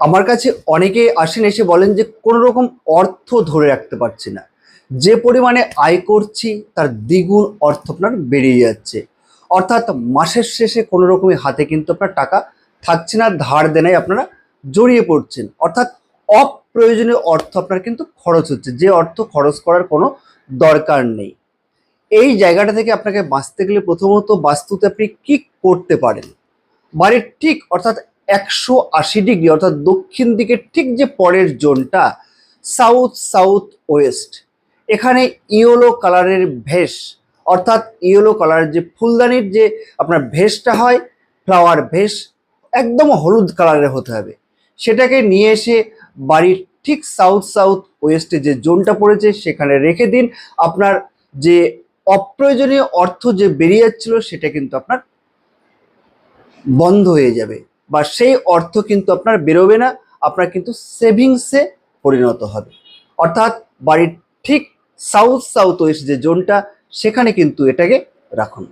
আমার কাছে অনেকে আসেন, এসে বলেন যে কোনো রকম অর্থ ধরে রাখতে পারছি না। যে পরিমাণে আয় করছি, তার দ্বিগুণ অর্থ আপনার বেরিয়ে যাচ্ছে। অর্থাৎ মাসের শেষে কোনো রকমই হাতে কিন্তু আপনার টাকা থাকছে না, ধার দেনায় আপনারা জড়িয়ে পড়ছেন। অর্থাৎ অপ্রয়োজনীয় অর্থ আপনার কিন্তু খরচ হচ্ছে, যে অর্থ খরচ করার কোনো দরকার নেই। এই জায়গাটা থেকে আপনাকে বাঁচতে গেলে প্রথমত বাস্তুতে আপনি কি করতে পারেন? বাড়ির ঠিক, অর্থাৎ একশো আশি ডিগ্রি, অর্থাৎ দক্ষিণ দিকের ঠিক যে পরের জোনটা সাউথ সাউথ ওয়েস্ট এখানে ইয়েলো কালারের ভেষ, অর্থাৎ ইয়েলো কালারের যে ফুলদানির যে আপনার ভেষটা হয় ফ্লাওয়ার ভেষ, একদম হলুদ কালারের হতে হবে। সেটাকে নিয়ে এসে বাড়ির ঠিক সাউথ সাউথ ওয়েস্টে যে জোনটা পড়েছে, সেখানে রেখে দিন। আপনার যে অপ্রয়োজনীয় অর্থ যে বেরিয়ে যাচ্ছিল, সেটা কিন্তু আপনার বন্ধ হয়ে যাবে। বা সেই অর্থ কিন্তু আপনার বেরোবে না, আপনার কিন্তু সেভিংসে পরিণত হবে। অর্থাৎ বাড়ির ঠিক সাউথ সাউথ ওয়েস্ট যে জোনটা, সেখানে কিন্তু এটাকে রাখুন।